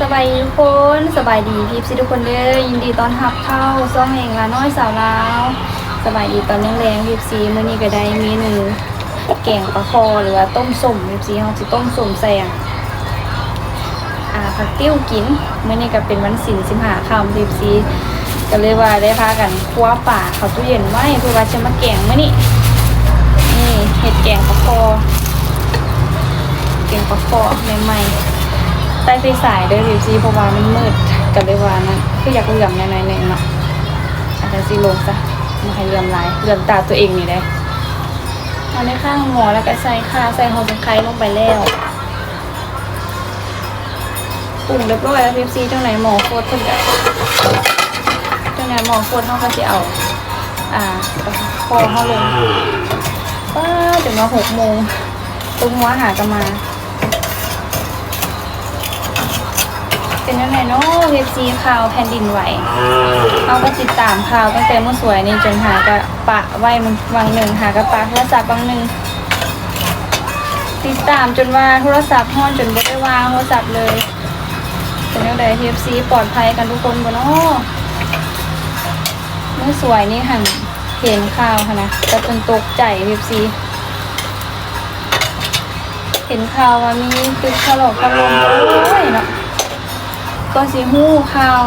สบายดีทุกคนสบายดีพีพสิทุกคนเด้อยินดีตอนรับเข้าซ่องเองละน้อยสาวลาวสบายดีตอนแรงๆพีพซีมื้อนี้ก็ได้เมนูแกงปลาคอหรือว่าต้มส้มพีพซีเฮาสิต้มส้มใส่อะอ่าผักติ้วกินมื้อนี้ก็เป็นวันศีล15ค่ำพีพซีก็เลยว่าได้พากันคว้าป่าเขาตู้เย็นไว้เพื่อว่าจะมาแกงมื้อนี้นี่เห็ดแกงปลาคอแกงปลาคอใหม่ๆ ใต้ไฟสายเด้อริวซีเพราะว่ามันมืดกันเลยว่านั้นก็อยากเหลื่อมในในหนึ่งเนาะอาจจะซีลงซะมาให้เหลื่อมลายเหลื่อมตาตัวเองนี่ได้เอาในข้างหมอแล้วก็ใส่ขาใส่หอมตะไคร้ลงไปแล้วปรุงเรียบร้อยแล้วริวซีจังไหนหมอโคตรเพิ่นก็จังไหนหมอโคตรเขาก็จะเอา อ่าคอเขาลงป้าถึงมาหกโมงตุ้มว่าหากันมา เป็นยังไงเนาะเว็บซีข่าวแผ่นดินไหวเอาก็ติดตามข่าวตั้งแต่เมื่อสวยนี่จนหากระปะไว้มันวังหนึ่งหากระปะโทรศัพท์วังหนึ่งติดตามจนว่าโทรศัพท์ห้อนจนบ่ได้วางโทรศัพท์เลยเป็นยังไงเว็บซีปลอดภัยกันทุกคนบ่เนาะเมื่อสวยนี่หันเห็นข่าวค่ะนะแต่จนตกใจเว็บซีเห็นข่าวว่ามีตึกถล่มถล่มโอ้ยเนาะ ก็สิฮู้ข่าว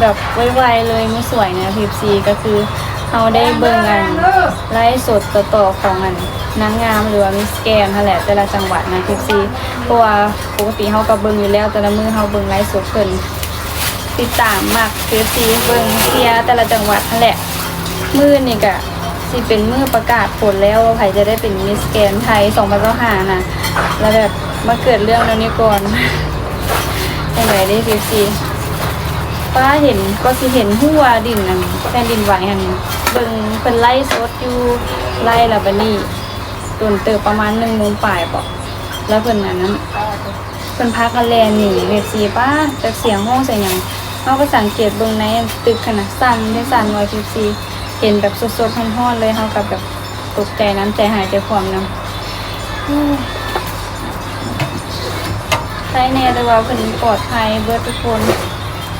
แบบไวๆเลยไม่สวยนะพีซีก็คือเราได้เบิ่งกันไล่สดต่อๆของอันนางงามหรือว่ามิสแกนนั่นแหละแต่ละจังหวัดนะพีซีเพราะว่าปกติเฮาก็เบิ่งอยู่แล้วแต่ละมือเฮาเบิ่งไลฟ์สดเพิ่นติดตามมากพีซีเบิ่งเชียแต่ละจังหวัดนั่นแหละมือนี่ก็สิเป็นมือประกาศผลแล้วว่าใครจะได้เป็นมิสแกนไทย2025นะแล้วแบบมาเกิดเรื่องแล้วนี้ก่อน ยังไงได้ฟิวซีป้าเห็นก็สิเห็นหัวดินนั่นแผ่นดินไหวหันเบิ่งเพิ่นไล่สดอยู่ไล่ละบัดนี้โดนเติบประมาณหนึ่งโมงป่ายปอกแล้วเพิ่นอันนั้นเพิ่นพากันแลนหนีเว็บซีป้าจากเสียงห้องเสียงหยังเฮาก็สังเกตเบิ่งในตึกขนาดสั่นได้สั่นไว้ฟิวซีเห็นแบบสดๆร้อนๆเลยเฮากับแบบตกใจน้ำใจหายใจความน้ำ ช่แน่เลยว่าเพิ่นปลอดภัยเบิดทุกคน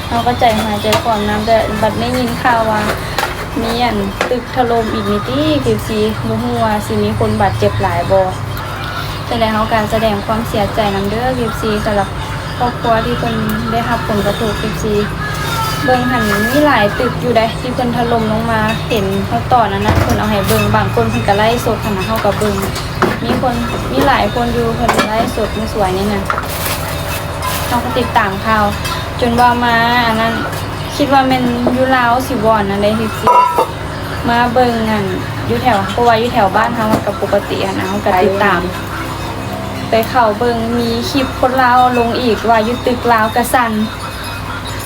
เราก็ใจหายใจความน้ำแต่บัดไม่ยินข่าวว่ามีอันตึกถล่มอีกนิตี้คือซีบ่ฮู้ว่าสิมีคนบาดเจ็บหลายบ่แสดงเขาการแสดงความเสียใจน้ำเด้อคือซีสำหรับครอบครัวที่เพิ่นได้รับผลกระทบคือซีเบิงหันมีหลายตึกอยู่ได้ที่เพิ่นถล่มลงมาเห็นเขาต่อนั้นนะเพิ่นเอาให้เบิงบางคนเพิ่นก็ไล่สดขนาดเฮากับเบิงมีคนมีหลายคนอยู่เพิ่นไล่สดไม่สวยนี่น่ะ เราก็ติดตามข่าว จนว่ามาอันนั้นคิดว่าแมันยูลาวสิวอนอะไรที่สิมาเบิ่งอันอยู่แถวเพราะว่าอยู่แถวบ้านเฮามันกับปกติอะนะเฮาก็ติดตาม ไปเข้าเบิ่งมีคลิปคนลาวลงอีกว่าอยู่ตึกลาวกระสัน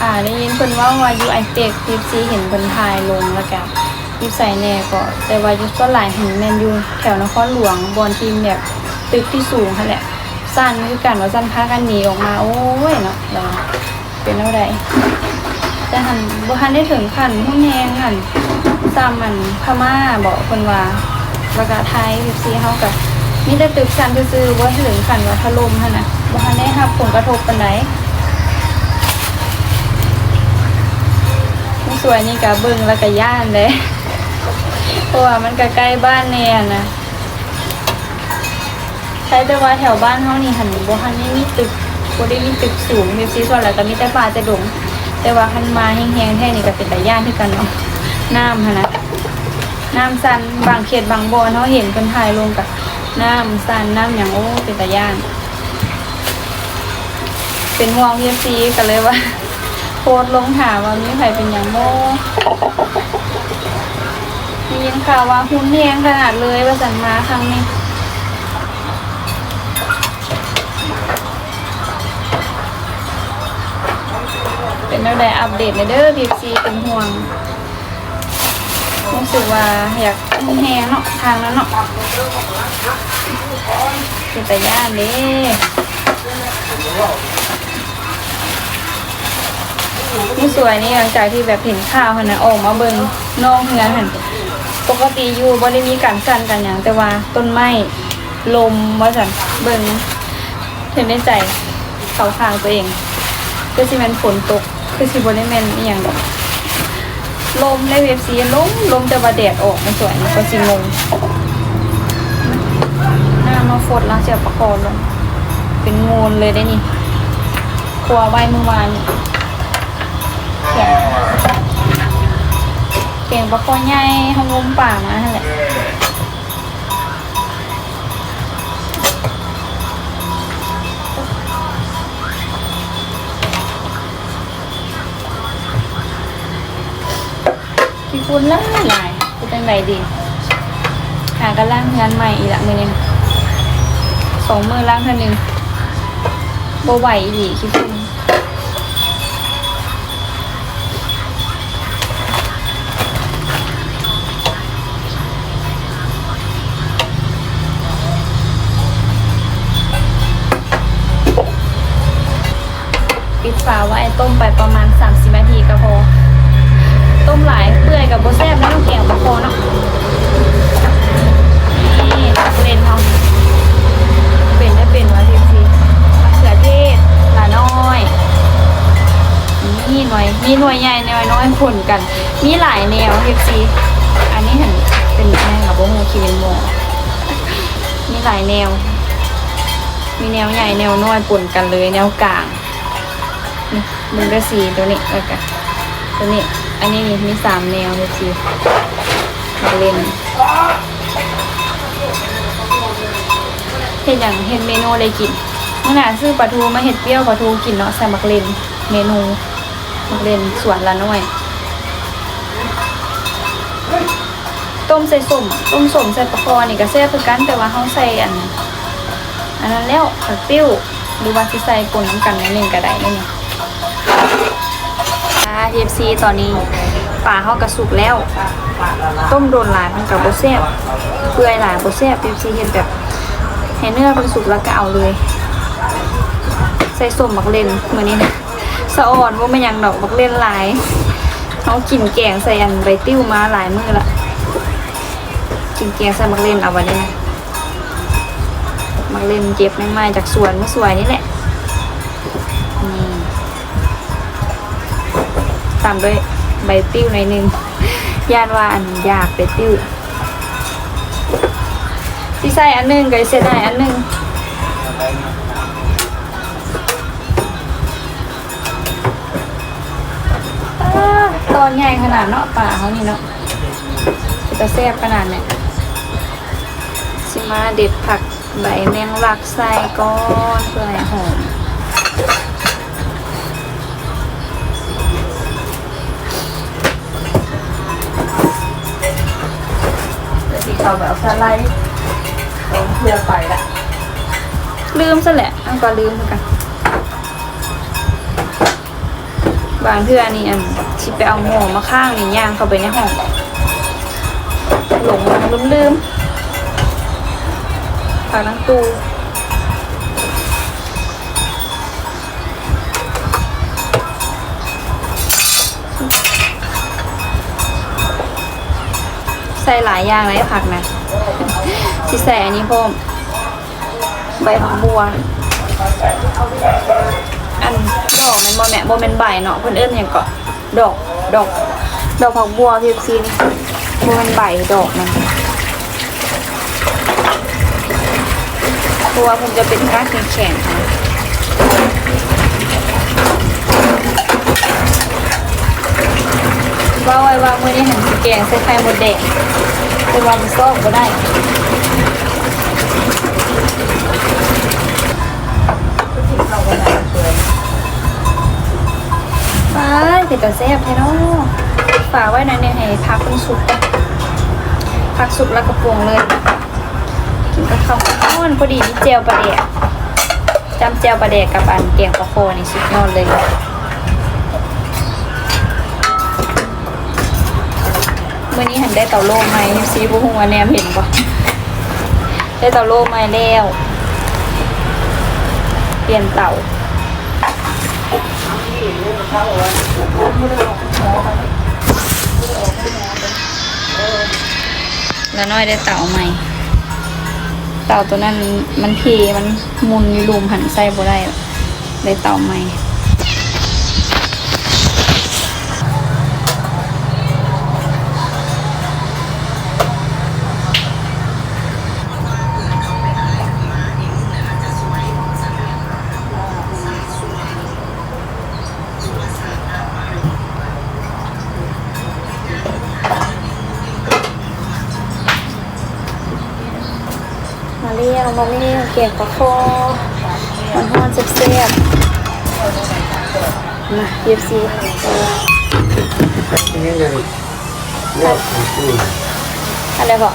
อ่าได้ยินเพิ่นว่าว่าอยู่ไอเต็กคลิปซีเห็นเพิ่นถ่ายลงแล้วก็อยู่ใส่แน่ก็แต่ว่ายู่ส่วนหลายเห็นแมนยูแถวนครหลวงบอนทีมแบบตึกที่สูงคั่นแหละ สั้นคือกันว่าสั้นพากันหนีออกมาโอ้ยเนาะเราเป็นอาไดแต่หันบ่ทันได้ถึงขันหุ้นแหงหันซ้ำมันพม่าบอกคนว่าแล้วก็ไทย14เฮาก็มีแต่ตึกสั่นซื่อๆบ่ถึงขันว่าถล่มหั่นะบ่ทันได้รับผลกระทบปานใดสวยนี่ก็เบิ่งแล้วก็ย่านเด้เพราะว่ามันก็ใกล้บ้านแน่นะ ช่แต่ว่าแถวบ้านเฮานี่หันบ่ทันได้มีตึกบ่ได้มีตึกสูงมีซีส่วนแล้วก็มีแต่ป่าแต่ดง แต่ว่าคันมาแห้งๆแท้นี่ก็เป็นตาย่านที่กันเนาะน้ำหั่นนะน้ำสันบางเขตบางบอนเฮาเห็นเพิ่นถ่ายลงกับน้ำสันน้ำหยังโอ้เป็นตาย่าน เป็นห่วง PFC ก็เลยว่าโพสลงถามว่ามีใครเป็นหยังโมมียินข่าวว่าหุ้นแห้งขนาดเลยว่าสันมาครั้งนี้ เป็นแนวใดอัปเดตในเด้อพีซีเป็นห่วงรู้สึกว่าอยากแห้งเนาะทางนั้นเนาะเป็นแต่ย่านเด้นี่สวยนี่หลังจากที่แบบเห็นข่าวหันนะออกมาเบิ่งน้องเฮือนหันปกติอยู่บ่ได้มีการสั่นกันอย่างแต่ว่าต้นไม้ลมว่าสันเบิ่งเห็นในใจเขาข้างตัวเองคือสิแมนฝนตก คือสิบได้แมนอหย่างลมในเว็บซีลมลมแต่ว่าแดดออกมันสวยนี่ก็สิงงหน้ามาฟดแล้วเสียประคอลงเป็นงูนเลยได้นี่ครัวไว้เมื่อวานแข็งเก่งประคอใหญ่ห้องลมป่ามานั่นแหละ พี่คุณล่าหลายเป็นจังไดดีหากระล่างงานใหม่อีกละมือนึงสองมือล่างเท่านึงโบไหวอีหลีคิดคุณปิดฝาไว้ต้มไปประมาณ 30นาทีก็พอ ต้มหลายเปื่อยกับโบแซ่บไม่ต้องแกงปลาโคเนาะนี่ตักเลนเขาเป็นได้เป็นวะทีซีมะเขือเทศหลาน้อย นี่หน่วยมีหน่วยใหญ่หน่วยน้อยผลกัน มีหลายแนวทีซีอันนี้เห็นเป็นแม่กับโบโมคิเวนโมมีหลายแนว มีแนวใหญ่แนวน้อยปนกันเลยแนวกลางนี่มึงก็สีตัวนี้แล้วกันตัวนี้ อันนี้มีมีสามแนวเลยสิมาเล่นเห็นอย่างเห็นเมนูอะไรกินเมื่อหนาซื้อปลาทูมาเห็ดเปรี้ยวปลาทูกินเนาะใส่มักเลนเมนูมักเลนสวนละหน่อย ต้มใส่สมต้มสมใส่ปลาคอนี่ก็แซ่บคือกันแต่ว่าเขาใส่อันอันนั้นแล้วผักติ้วหรือว่าที่ใส่ปนน้ำกันนิดนึงก็ได้นี่ ค่ะ TFC ตอนนี้ป่าเขากระสุกแล้ว ต้มโดนหลายมันกับโบแซบเปื่อยหลายโบแซบ TFC เห็นแบบให้เนื้อมันสุกแล้วก็เอาเลย ใส่ส้มบักเลนเหมือนนี้นะสะอ่อนว่าไม่ยังดอกบักเลนหลายเขากินแกงใส่อันใบติ้วมาหลายมือละกินแกงใส่บักเลนเอาไวันนี้นะบักเลนเจ็บไม่ไหมจากสวนเมื่อสวยนี่แหละ ตามด้วยใบติ้วหน่อยหนึงย่านว่าอันอยากไปติ้วที่ใส่อันหนึงก็เสียดายอันหนึงอตอนใหญ่ขนาดเนาะป่าเขานี่เนาะจะแซ่บขนาดเนี่ยสิมาเด็ดผักใบแมงลักใส่ก้อนเพื่อให้หอม เราแบบสไลด์ลงเพื่อไปละลืมซะแหละอันก็ลืมเหมือนกันบางเพื่อนี่อันชิไปเอาหม้อมาข้างนี่ย่างเข้าไปในห้องหลงลืมลืมฝากนังตู้ ใส่หลายอย่างเลยผักนะสิใส่อันนี้พร้อมใบผักบัว อันดอกมันโมแมโมเมนใบเนาะเพื่อนเอิ้นอย่างก็ดอกดอก ดอกผักบัวพีซีนี่โมเมนใบดอกมันตัวผมจะเป็นก้านแข็งๆนะว่าไว้ว่าเมื่อนี้เห็นสแกงใส่ไข่หมดแดง เป็นวันซ่อมก็ได้ที่เขาก็น่าสวยไปเป็นตาแซ่บแท้เนาะฝาไว้หนะเนี่ยให้พักเป็นสุกก่อนพักสุกแล้วก็ปรุงเลย กินกับข้าวอ้อนพอดีมีเจลปลาแดกจำเจลปลาแดกกับอันแกงปลาโคนี่สุดยอดเลย เมื่อนี้เห็นได้เต่าโลไหมซีบุหัวแนมเห็นปะได้เต่าโล่ไหมแล้ว เปลี่ยนเต่าแล้วน้อยได้เต่าใหม่ เต่าตัวนั้นมันเพมันมุนยู่ลุมหันไส้บ่ได้ได้เต่าใหม่ มาเล่แกงปลาคอมันฮ้อนแซ่บๆมาเย็บซีนี่เลยเลือกอืมอะไรพอ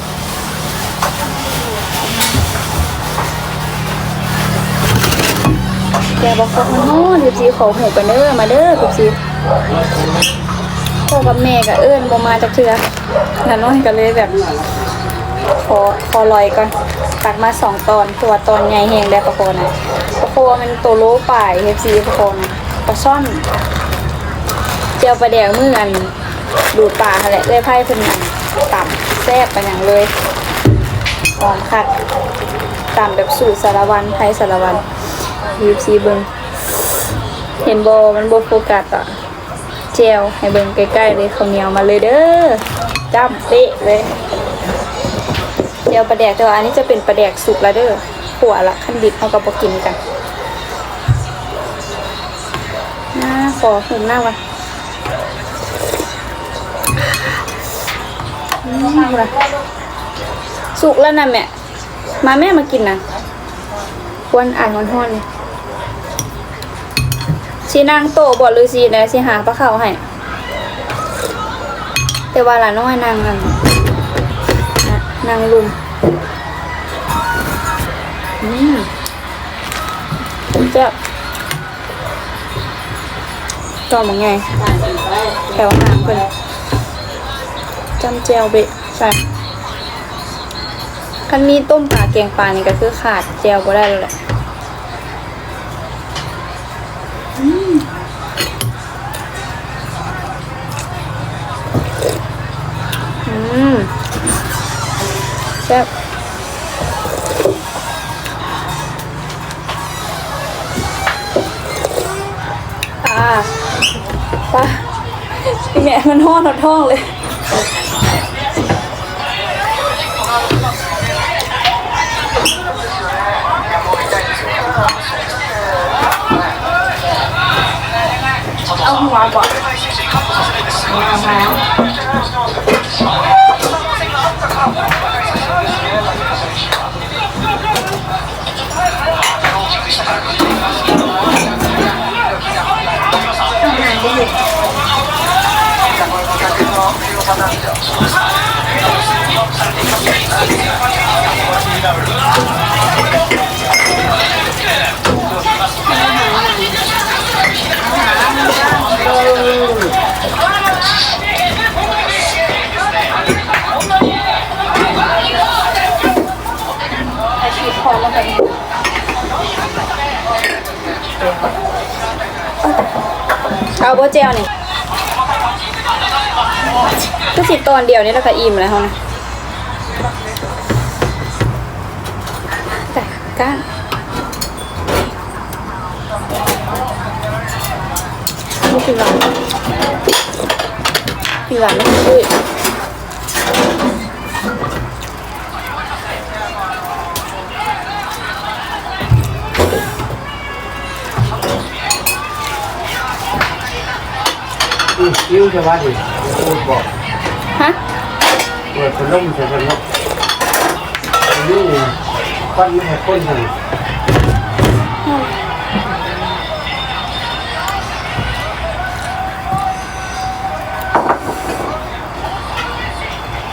แกงปลาคอมันฮ้อนเย็บซีขอหูกันเด้อมาเด้อเย็บซีพ่อกับแม่กับเอิ้นบ่มาจากเทือนั่นน้อยก็เลยแบบ ขอขอลอยก่อนตักมาสองตอนตัวตอนใหญ่แหงได้ปลาโคนะปลาโคมันตัวโลป่ายเฮฟซีปลาโคนะปลาช่อนเจียวปลาแดงมืออันดูดปลาแหละเลยไพ่เพิ่นอันต่ำแซ่บไปอย่างเลยหอมคักต่ำแบบสูตรสารวันไทยสารวันเฮฟซีเบิงเห็นโบมันโบโฟกัสอะเจลให้เบิงใกล้ๆเลยข้าวเหนียวมาเลยเด้อจ้ำเป๊ะเลย ยวปลาแดกแต่ว่าอันนี้จะเป็นปลาแดกสุกแล้วเด้อขัวละขั้นดิบเขากับปกินกันน่าขอหุ่มหน้าวะอืมว่ะสุกแล้วนะแม่ มาแม่มากินนะควรอ่านห้อนๆเลยชีนางโตบอดหรือชีนะชีหาปลาเข่าให้แต่ว่าละน้อยนางนั่นนะนางลุม อืมเจ้าจอมยังไงแถวหางเพิ่นจำเจวเบะใช่คันมีต้มปลาแกงปลานี่ก็คือขาดเจวก็ได้แล้วแหละอือืม แซ่บอ่าไปพี่แม่มันห้อนหดท้องเลยเอาหัวก่อนมาแล้วไอชีพอแล้ว เจลนี่ ก็สิตอนเดียวนี่แล้วก็อิ่มแล้วเขานะแต่ก้านนี่คือหวานคือหวานไม่คุยอืมยิ้วจะว่าดิ พูดบอกฮะเปิดพัดลมใส่พัดลมนี่ควันไม่ให้คนสั่ง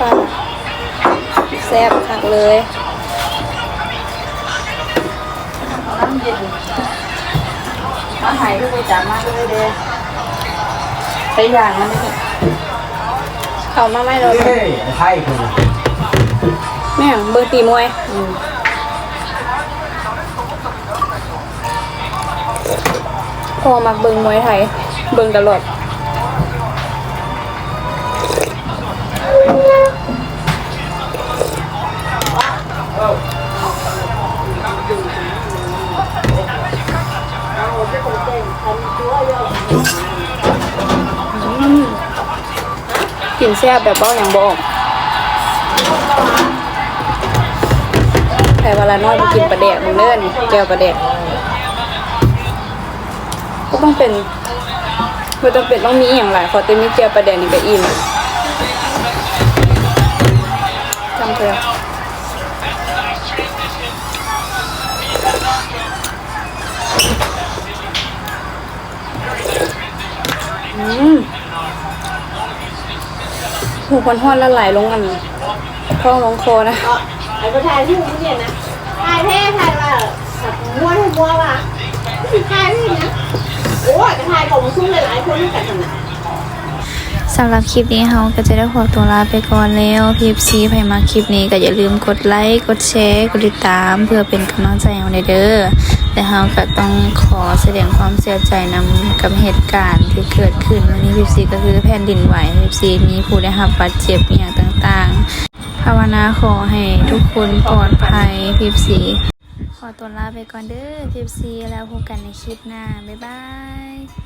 ปลาแซ่บคักเลยน้ำเย็นมาหายทุกไปจับมาเลยเด้อไปอย่างมันไม่ เอามาไม่เราเฮ้ยไทยคนน่ะแม่งเบิ่งตีมวยพอมักเบิ่งมวยไทย เบิ่งตลอด กินแซ่บแบบเบ้าอย่างบอกใครเวลาน้อยไปกินปลาแดกมึงเล่นแก้วปลาแดกก็ต้องเป็นมันต้องเป็นต้องมีอย่างหลายขอเต็มมีเจียวปลาแดกนี่ก็อิ่มจำเธอ หูคนห้อนละไหลลงกันคล้องลงโคนะไอ้ประธานที่ผมเนี่ยนะถ่ายแท้ถ่ายว่าแบบม้วนให้ม้วนว่ะถ่ายที่นะโอ้ยกระถ่ายของซุ้มหลายๆคนด้วยกันนะ สำหรับคลิปนี้เฮาก็จะได้ขอตัวลาไปก่อนแล้วพีฟซีใครมาคลิปนี้ก็อย่าลืมกดไลค์กดแชร์กดติดตาม เพื่อเป็นกำลังใจเราเด้อและเฮาก็ต้องขอแสดงความเสียใจนำกับเหตุการณ์ที่เกิดขึ้นวันนี้พีฟซีก็คือแผ่นดินไหวพีฟซีมีผู้ได้รับบาดเจ็บอย่างต่างๆ ภาวนาขอให้ทุกคนปลอดภัยพีฟซีขอตัวลาไปก่อนเด้อพีฟซีแล้วพบกันในคลิปหน้าบ๊ายบาย